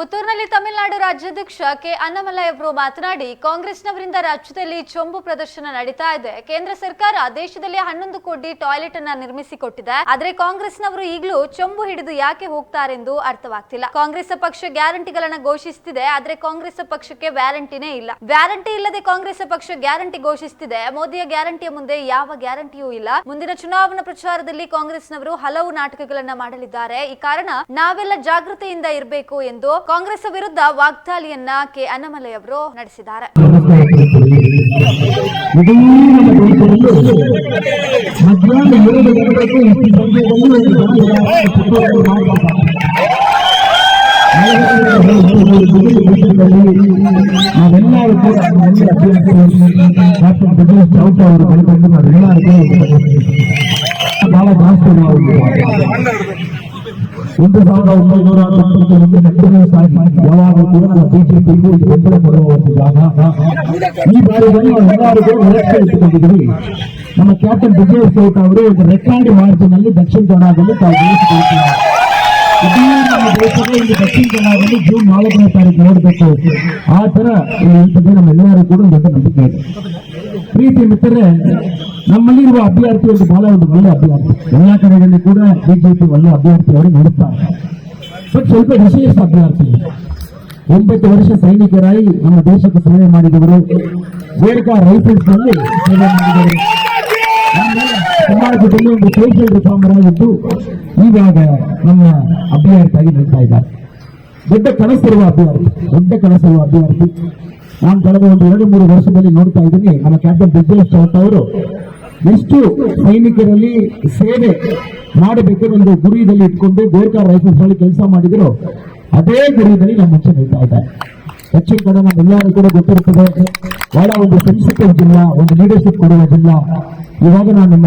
Pues Tamil Nadu ರಾಜ್ಯಾಧ್ಯಕ್ಷ K Annamalai ಅವರು ಮಾತನಾಡಿ, ಕಾಂಗ್ರೆಸ್ನವರಿಂದ ರಾಜ್ಯದಲ್ಲಿ ಚೊಂಬು ಪ್ರದರ್ಶನ ನಡೀತಾ ಇದೆ. ಕೇಂದ್ರ ಸರ್ಕಾರ ದೇಶದಲ್ಲಿ ಹನ್ನೊಂದು ಕೋಟಿ ಟಾಯ್ಲೆಟ್ ಅನ್ನ ನಿರ್ಮಿಸಿಕೊಟ್ಟಿದೆ. ಆದ್ರೆ ಕಾಂಗ್ರೆಸ್ನವರು ಈಗಲೂ ಚೊಂಬು ಹಿಡಿದು ಯಾಕೆ ಹೋಗ್ತಾರೆಂದು ಅರ್ಥವಾಗ್ತಿಲ್ಲ. ಕಾಂಗ್ರೆಸ್ ಪಕ್ಷ ಗ್ಯಾರಂಟಿಗಳನ್ನ ಘೋಷಿಸುತ್ತಿದೆ ಆದ್ರೆ ಕಾಂಗ್ರೆಸ್ ಪಕ್ಷಕ್ಕೆ ವ್ಯಾರಂಟಿನೇ ಇಲ್ಲ. ವ್ಯಾರಂಟಿ ಇಲ್ಲದೆ ಕಾಂಗ್ರೆಸ್ ಪಕ್ಷ ಗ್ಯಾರಂಟಿ ಘೋಷಿಸುತ್ತಿದೆ ಮೋದಿಯ ಗ್ಯಾರಂಟಿಯ ಮುಂದೆ ಯಾವ ಗ್ಯಾರಂಟಿಯೂ ಇಲ್ಲ. ಮುಂದಿನ ಚುನಾವಣಾ ಪ್ರಚಾರದಲ್ಲಿ ಕಾಂಗ್ರೆಸ್ನವರು ಹಲವು ನಾಟಕಗಳನ್ನ ಮಾಡಲಿದ್ದಾರೆ. ಈ ಕಾರಣ ನಾವೆಲ್ಲ ಜಾಗೃತಿಯಿಂದ ಇರಬೇಕು ಎಂದು ಕಾಂಗ್ರೆಸ್ ವಿರುದ್ಧ ವಾಗ್ದಾಳಿಯನ್ನ ಕೆ ಅನ್ನಮಲೈ ಅವರು ನಡೆಸಿದ್ದಾರೆ. ನಾವೆಲ್ಲರೂ ಕೂಡ ನಮ್ಮಲ್ಲಿ ಅಭ್ಯರ್ಥಿ ಡಾಕ್ಟರ್ ಜಗದೀಶ್ ಚೌಟ ಅವರು ಬಂದು ನಾವೆಲ್ಲರಿಗೂ ಬಹಳ ಜಾಸ್ತಿ ನಾವು ಒಂದು ಸಾವಿರದ ಒಂಬೈನೂರ ತೊಂಬತ್ತೊಂದು ಹತ್ತನೇ ಯಾವಾಗಲೂ ಕೂಡ ನಮ್ಮ ಬಿಜೆಪಿಗೂ ಇದು ಬೆಂಬಲ ಕೊಡುವ ಒಂದು ಜಾಗ ಈ ಬಾರಿಯಲ್ಲಿ ನಾವೆಲ್ಲರೂ ಕೂಡ ನಿರೀಕ್ಷೆ ಇಟ್ಟುಕೊಂಡಿದ್ದೀವಿ ನಮ್ಮ ಕ್ಯಾಪ್ಟನ್ ವಿಜಯ್ ಚೌಟ ಅವರು ಒಂದು ರೆಕಾರ್ಡ್ ಮಾರ್ಜಿನ್ ಅಲ್ಲಿ ದಕ್ಷಿಣ ಕನ್ನಡದಲ್ಲಿ ತಾವು ಗೆಲ್ಲಿಸಿಕೊಳ್ತಾರೆ ಇಡೀ ನಮ್ಮ ದೇಶದ ಇಲ್ಲಿ ದಕ್ಷಿಣ ಕನ್ನಡದಲ್ಲಿ ಜೂನ್ ನಾಲ್ಕನೇ ತಾರೀಕು ನೋಡಬೇಕು ಆ ತರ ಇಲ್ಲಿ ಇರ್ತದೆ ನಮ್ಮೆಲ್ಲರೂ ಕೂಡ ಒಂದು ದೊಡ್ಡ ನಂಬಿಕೆ ಇದೆ ಪ್ರೀತಿ ಮಿತ್ರರೇ ನಮ್ಮಲ್ಲಿರುವ ಅಭ್ಯರ್ಥಿ ಒಂದು ಬಹಳ ಒಂದು ಒಳ್ಳೆ ಅಭ್ಯರ್ಥಿ ಎಲ್ಲಾ ಕಡೆಗಳಲ್ಲಿ ಕೂಡ ಬಿಜೆಪಿ ಒಳ್ಳೆ ಅಭ್ಯರ್ಥಿ ಅವರು ನೋಡುತ್ತಾರೆ ಬಟ್ ಸ್ವಲ್ಪ ವಿಶೇಷ ಅಭ್ಯರ್ಥಿ ಒಂಬತ್ತು ವರ್ಷ ಸೈನಿಕರಾಗಿ ನಮ್ಮ ದೇಶಕ್ಕೆ ಸೇವೆ ಮಾಡಿದವರು ವೇಡಿಕಾ ರೈಫಲ್ಸ್ನಲ್ಲಿ ಸೇವೆ ಮಾಡಿದವರು. ಸಮಾಜದಲ್ಲಿ ಒಂದು ಸೋಷಿಯಲ್ ರಿಫಾರ್ಮರ್ ಆಗಿದ್ದು ನಮ್ಮ ಅಭ್ಯರ್ಥಿಯಾಗಿ ನಿಲ್ತಾ ಇದ್ದಾರೆ. ದೊಡ್ಡ ಕನಸಿರುವ ಅಭ್ಯರ್ಥಿ, ದೊಡ್ಡ ಕನಸಿರುವ ಅಭ್ಯರ್ಥಿ. ನಾನು ಕಳೆದ ಒಂದು ಎರಡು ಮೂರು ವರ್ಷದಲ್ಲಿ ನೋಡ್ತಾ ಇದ್ದೀನಿ, ನಮ್ಮ ಕ್ಯಾಪ್ಟನ್ ಬಿಜೇಶ್ ಚೌಟ ಅವರು ಎಷ್ಟು ಸೈನಿಕರಲ್ಲಿ ಸೇವೆ ಮಾಡಬೇಕೆಂದು ಒಂದು ಗುರಿಯಲ್ಲಿ ಇಟ್ಕೊಂಡು ಗೋರ್ಖಾ ರೈಫಲ್ಸ್ನಲ್ಲಿ ಕೆಲಸ ಮಾಡಿದ್ರು. ಅದೇ ಗುರಿಯಲ್ಲಿ ನಮ್ಮ ಮುಂಚೆ ನಿಲ್ತಾ ಇದ್ದಾರೆ. ದಕ್ಷಿಣ ನಮ್ಮ ನಮ್ಮೆಲ್ಲರೂ ಕೂಡ ಗೊತ್ತಿರುತ್ತದೆ, ಬಹಳ ಒಂದು ಸೆನ್ಸಿಟಿವ್ ಜಿಲ್ಲಾ ಒಂದು ಲೀಡರ್ಶಿಪ್ ಕೊಡುವ ಜಿಲ್ಲಾ ಇವಾಗ ನಾನು ನಿಮ್ಮ